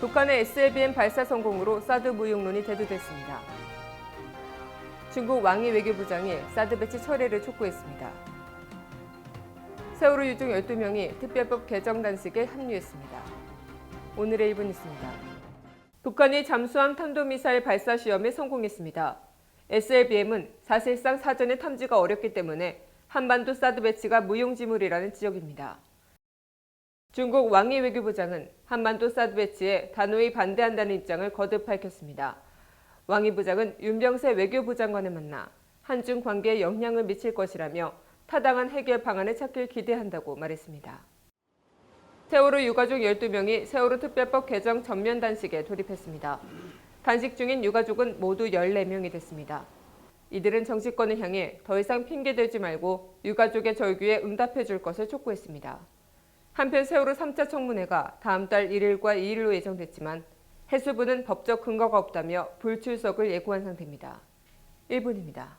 북한의 SLBM 발사 성공으로 사드 무용론이 대두됐습니다. 중국 왕이 외교부장이 사드 배치 철회를 촉구했습니다. 세월호 유중 12명이 특별법 개정 단식에 합류했습니다. 오늘의 1분 있습니다. 북한이 잠수함 탄도미사일 발사 시험에 성공했습니다. SLBM은 사실상 사전에 탐지가 어렵기 때문에 한반도 사드 배치가 무용지물이라는 지적입니다. 중국 왕이 외교부장은 한반도 사드 배치에 단호히 반대한다는 입장을 거듭 밝혔습니다. 왕이 부장은 윤병세 외교부 장관을 만나 한중 관계에 영향을 미칠 것이라며 타당한 해결 방안을 찾길 기대한다고 말했습니다. 세월호 유가족 12명이 세월호 특별법 개정 전면 단식에 돌입했습니다. 단식 중인 유가족은 모두 14명이 됐습니다. 이들은 정치권을 향해 더 이상 핑계대지 말고 유가족의 절규에 응답해 줄 것을 촉구했습니다. 한편 세월호 3차 청문회가 다음 달 1일과 2일로 예정됐지만 해수부는 법적 근거가 없다며 불출석을 예고한 상태입니다. 1분입니다.